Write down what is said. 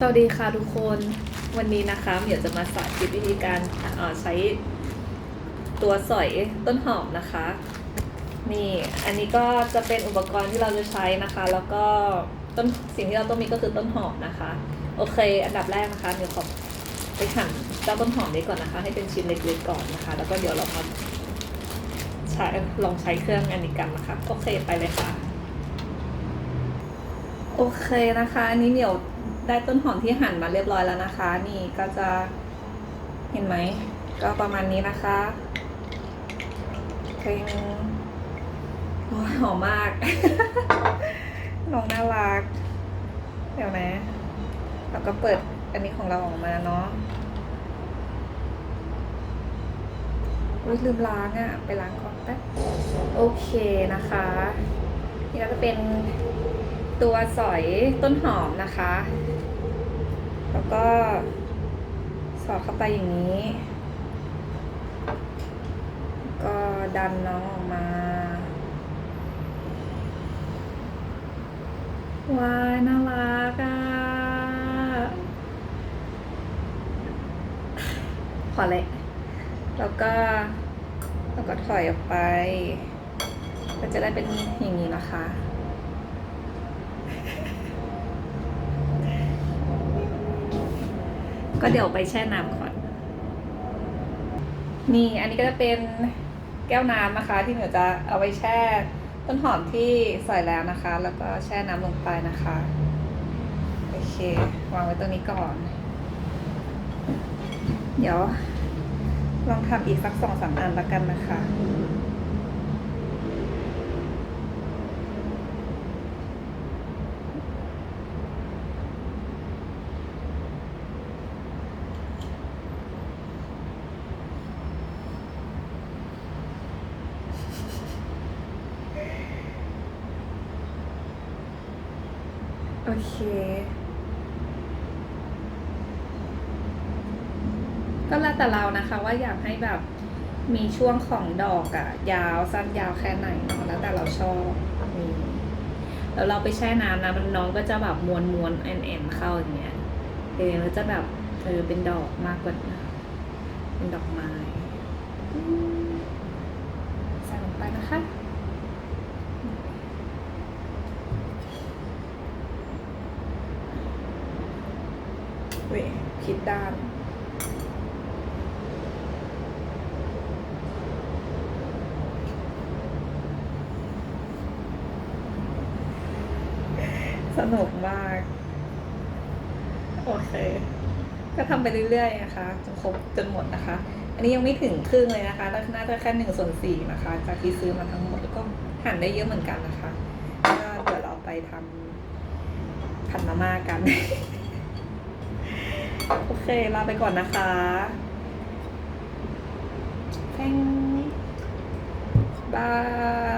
สวัสดีค่ะทุกคนวันนี้นะคะเดี๋ยวจะมาสาธิตวิธีการใช้ตัวสอยต้นหอมนะคะ นี่อันนี้ก็จะเป็นอุปกรณ์ที่เราจะใช้นะคะ แล้วก็ต้นสิ่งที่เราต้องมีก็คือต้นหอมนะคะ โอเค อันดับแรกนะคะเดี๋ยวขอไปหั่นเจ้าต้นหอมนี้ก่อนนะคะ ให้เป็นชิ้นเล็กๆก่อนนะคะ แล้วก็เดี๋ยวเรามาใช้ลองใช้เครื่องอันนี้กันนะคะโอเคไปเลยค่ะ โอเคนะคะ อันนี้เหมียว ได้ต้นหอมที่หั่นมาเรียบร้อยแล้วนะคะ นี่ก็จะเห็นไหม ก็ประมาณนี้นะคะเพลงโอ้ยหอมมากน้องน่ารัก เดี๋ยวนะเราก็เปิดอันนี้ของเราออกมาเนาะอุ้ยลืมล้างอะ่ะ ไปล้างก่อนแป๊บโอเคนะคะ นี่ก็จะเป็น ตัวสอยต้นหอมนะคะ แล้วก็สอดเข้าไปอย่างนี้ ก็ดันน้องออกมา ว้ายน่ารักอะ พอเลยแล้วก็แล้วก็ถอยออกไป ก็จะได้เป็นอย่างนี้นะคะ ก็เดี๋ยวไปแช่น้ำก่อน นี่อันนี้ก็จะเป็นแก้วน้ำนะคะ ที่เหนือจะเอาไว้แช่ต้นหอมที่ใส่แล้วนะคะ แล้วก็แช่น้ำลงไปนะคะโอเควางไว้ตรงนี้ก่อน เดี๋ยวลองทำอีกสักสองสามอันละกันนะคะ โอเค ก็แล้วแต่เรานะคะ ว่าอยากให้แบบมีช่วงของดอกอะยาวสั้นยาวแค่ไหนเนาะแล้วแต่เราชอบนี่แล้วเราไปแช่น้ำนะมันน้องก็จะแบบมวนมวนแอนแอนเข้าอย่างเงี้ยเออแล้วจะแบบเออเป็นดอกมากกว่าเป็นดอกไม้อืมใส่ลงไปนะคะ เว้ยผิดด้าน สนุกมาก โอเค ก็ทำไปเรื่อยๆนะคะจนครบจนหมดนะคะ อันนี้ยังไม่ถึงครึ่งเลยนะคะแล้วน่าจะแค่หนึ่งส่วนสี่นะคะ จากที่ซื้อมาทั้งหมดก็หั่นได้เยอะเหมือนกันนะคะก็เดี๋ยวเราไปทำผัดมาม่ากัน โอเค ลาไปก่อนนะคะแพงบาย